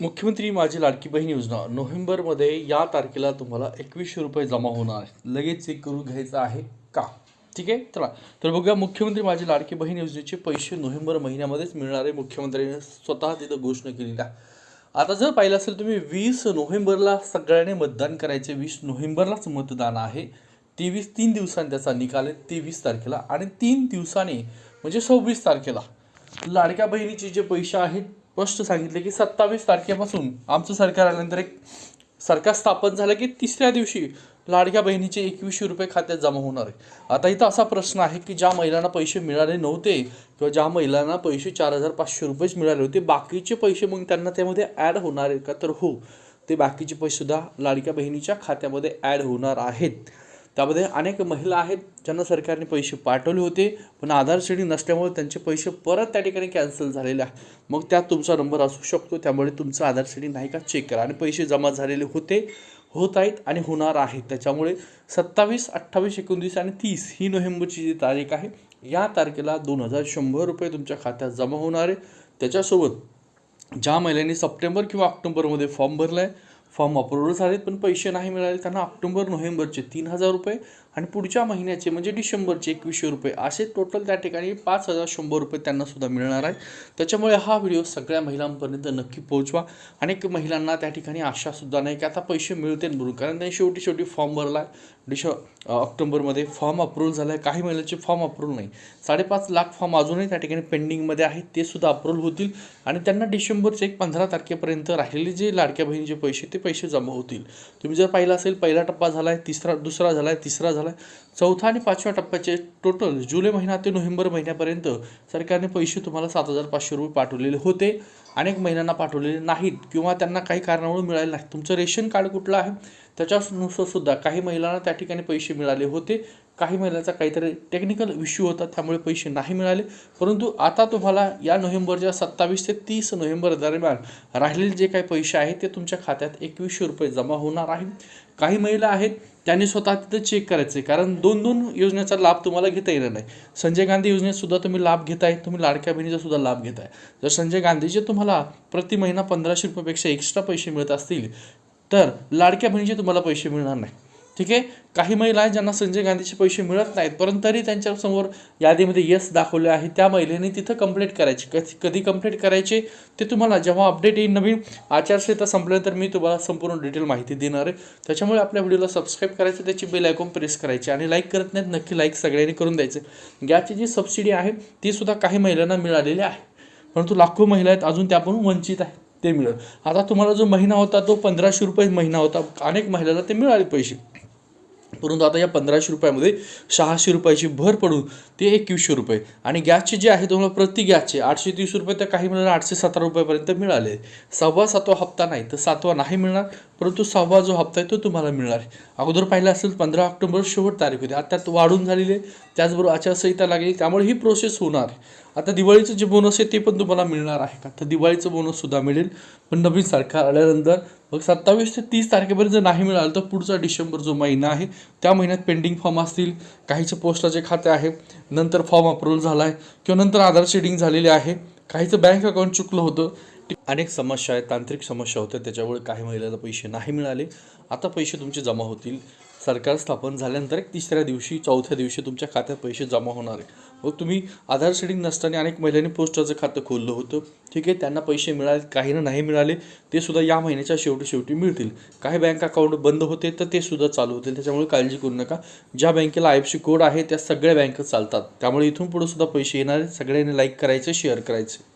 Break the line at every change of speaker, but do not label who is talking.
मुख्यमंत्री माझी लाडकी बहीण योजना. नोव्हेंबरमध्ये या तारखेला तुम्हाला एकवीसशे रुपये जमा होणार आहे लगेच चेक करून घ्यायचं आहे का? ठीक आहे? चला. तर बघूया मुख्यमंत्री माझी लाडकी बहीण योजनेचे पैसे नोव्हेंबर महिन्यामध्येच मिळणार. आहे मुख्यमंत्र्यांनी स्वतः तिथं घोषणा केलेली आहे आता जर पाहिलं असेल तुम्ही वीस नोव्हेंबरला सगळ्यांनी मतदान करायचे. वीस नोव्हेंबरलाच मतदान आहे. तेवीस तीन दिवसांनी त्याचा निकाल आहे. तेवीस तारखेला. आणि तीन दिवसाने म्हणजे सव्वीस तारखेला लाडक्या बहिणीचे जे पैसे आहेत स्पष्ट सांगितले की सत्तावीस तारखेपासून आमचं सरकार आल्यानंतर एक सरकार स्थापन झालं की तिसऱ्या दिवशी लाडक्या बहिणीचे एकवीसशे रुपये खात्यात जमा होणार आहे. आता इथं असा प्रश्न आहे की ज्या महिलांना पैसे मिळाले नव्हते किंवा ज्या महिलांना पैसे चार हजार पाचशे रुपयेच मिळाले होते बाकीचे पैसे मग त्यांना त्यामध्ये ॲड होणार आहे का? तर हो ते बाकीचे पैसेसुद्धा लाडक्या बहिणीच्या खात्यामध्ये ॲड होणार आहेत. त्यामध्ये अनेक महिला आहेत ज्यांना सरकारने पैसे पाठवले होते पण आधार श्रेणी नसल्यामुळे त्यांचे पैसे परत त्या ठिकाणी कॅन्सल झालेले आहे. मग त्यात तुमचा नंबर असू शकतो त्यामुळे तुमचं आधार श्रेणी नाही का चेक करा. आणि पैसे जमा झालेले होते होत आहेत आणि होणार आहेत. त्याच्यामुळे सत्तावीस अठ्ठावीस एकोणतीस आणि तीस ही नोव्हेंबरची जी तारीख आहे या तारखेला दोन हजार शंभर रुपये तुमच्या खात्यात जमा होणार आहे. त्याच्यासोबत ज्या महिलांनी सप्टेंबर किंवा ऑक्टोबरमध्ये फॉर्म भरला आहे फॉर्म अप्रुव्हल झालेत पण पैसे नाही मिळाले. त्यांना ऑक्टोबर नोव्हेंबरचे तीन हजार रुपये आणि पुढच्या महिन्याचे म्हणजे डिसेंबरचे एकवीसशे रुपये. असे टोटल त्या ठिकाणी पाच हजार शंभर रुपये त्यांना सुद्धा मिळणार आहे त्याच्यामुळे हा व्हिडिओ सगळ्या महिलांपर्यंत नक्की पोहोचवा. अनेक महिलांना त्या ठिकाणी आशासुद्धा नाही की आता पैसे मिळतील म्हणून. कारण त्यांनी शेवटी शेवटी फॉर्म भरला आहे डिश ऑक्टोबरमध्ये फॉर्म अप्रूव्हल झाला आहे काही महिलांचे फॉर्म अप्रूव्हल नाही. साडेपाच लाख फॉर्म अजूनही त्या ठिकाणी पेंडिंगमध्ये आहेत. ते सुद्धा अप्रूव्हल होतील. आणि त्यांना डिसेंबरचे एक पंधरा तारखेपर्यंत राहिलेले जे लाडक्या बहिणीचे पैसे ते पैसे जमा होतील. तुम्ही जर पाहिलं असेल पहिला टप्पा झाला आहे तिसरा दुसरा झाला आहे तिसरा झाला आहे चौथा आणि पाचव्या टप्प्याचे टोटल जुलै महिना ते नोव्हेंबर महिन्यापर्यंत सरकारने पैसे तुम्हाला सात हजार पाचशे रुपये पाठवलेले होते. अनेक महिलांना पाठवलेले नाहीत किंवा त्यांना काही कारणामुळे मिळाले नाही तुमचं रेशन कार्ड कुठलं आहे? त्याच्यानुसार सुद्धा काही महिलांना त्या ठिकाणी पैसे मिळाले होते. काही महिलांचा काहीतरी टेक्निकल इश्यू होता त्यामुळे पैसे नाही मिळाले. परंतु आता तुम्हाला या नोव्हेंबरच्या सत्तावीस ते तीस नोव्हेंबर दरम्यान राहिलेले जे काही पैसे आहेत ते तुमच्या खात्यात एकवीसशे रुपये जमा होणार आहे काही महिला आहेत त्यांनी स्वतः तिथं चेक करायचं आहे. कारण दोन दोन योजनेचा लाभ तुम्हाला घेता येणार नाही. संजय गांधी योजनेतसुद्धा तुम्ही लाभ घेताय. तुम्ही लाडक्या बहिणीचा सुद्धा लाभ घेताय. जर संजय गांधीचे तुम्हाला प्रति महिना पंधराशे रुपयापेक्षा एक्स्ट्रा पैसे मिळत असतील तर लाडक्या बहिणीचे तुम्हाला पैसे मिळणार नाही. ठीक आहे? काही महिला आहेत ज्यांना संजय गांधीचे पैसे मिळत नाहीत परंतु तरी त्यांच्यासमोर यादीमध्ये यस दाखवले आहे. त्या महिलेने तिथं कंप्लेंट करायची. कधी कधी कंप्लेंट करायचे ते तुम्हाला जेव्हा अपडेट येईल नवीन आचारसंहिता संपल्यानंतर मी तुम्हाला संपूर्ण डिटेल माहिती देणार आहे. त्याच्यामुळे आपल्या व्हिडिओला सबस्क्राईब करायचं त्याची बेल आयकॉन प्रेस करायची आणि लाईक करत नाहीत नक्की लाईक सगळ्यांनी करून द्यायचं. गॅसची जी सबसिडी आहे ती सुद्धा काही महिलांना मिळालेली आहे. परंतु लाखो महिला आहेत अजून त्यापासून वंचित आहे ते मिळेल. आता तुम्हाला जो महिना होता तो पंधराशे रुपये महिना होता. अनेक महिलांना ते मिळाले पैसे. परंतु आता या पंधराशे रुपयामध्ये सहाशे रुपयाची भर पडून ते एकवीसशे रुपये. आणि गॅसचे जे आहे तुम्हाला प्रति गॅसचे आठशे तीस रुपये तर काही मिळणार आठशे सतरा रुपयापर्यंत मिळाले. सव्वा सातवा हप्ता नाही तर सातवा नाही मिळणार परंतु सहावा जो हप्ता आहे तो तुम्हाला मिळणार आहे. अगोदर पाहिलं असेल पंधरा ऑक्टोबर शेवट तारीख होती. आता त्यात वाढून झालेली आहे. त्याचबरोबर आचारसंहिता लागली. त्यामुळे ही प्रोसेस होणार आहे. आता दिवाळीचं जे बोनस आहे ते पण तुम्हाला मिळणार आहे का? तर दिवाळीचं बोनससुद्धा मिळेल. पण नवीन सरकार आल्यानंतर मग सत्तावीस ते तीस तारखेपर्यंत जर नाही मिळालं तर पुढचा डिसेंबर जो महिना आहे त्या महिन्यात पेंडिंग फॉर्म असतील. काहीचे पोस्टाचे खाते आहे. नंतर फॉर्म अप्रूव्हल झाला आहे किंवा नंतर आधार शेडिंग झालेले आहे. काहीचं बँक अकाउंट चुकलं होतं. अनेक समस्या आहेत तांत्रिक समस्या होत्या त्याच्यामुळे काही महिलांना पैसे नाही मिळाले. आता पैसे तुमचे जमा होतील. सरकार स्थापन झाल्यानंतर एक तिसऱ्या दिवशी चौथ्या दिवशी तुमच्या खात्यात पैसे जमा होणार आहे मग तुम्ही आधार शेडिंग नसताना अनेक महिलांनी पोस्टाचं खातं खोललं होतं. ठीक आहे त्यांना पैसे मिळाले काहींना नाही मिळाले ते सुद्धा या महिन्याच्या शेवटी शेवटी मिळतील. काही बँक अकाउंट बंद होते तर ते सुद्धा चालू होतील. त्याच्यामुळे काळजी करू नका. ज्या बँकेला आय एफ सी कोड आहे त्या सगळ्या बँका चालतात. त्यामुळे इथून पुढे सुद्धा पैसे येणार सगळ्यांनी लाईक करायचे शेअर करायचे.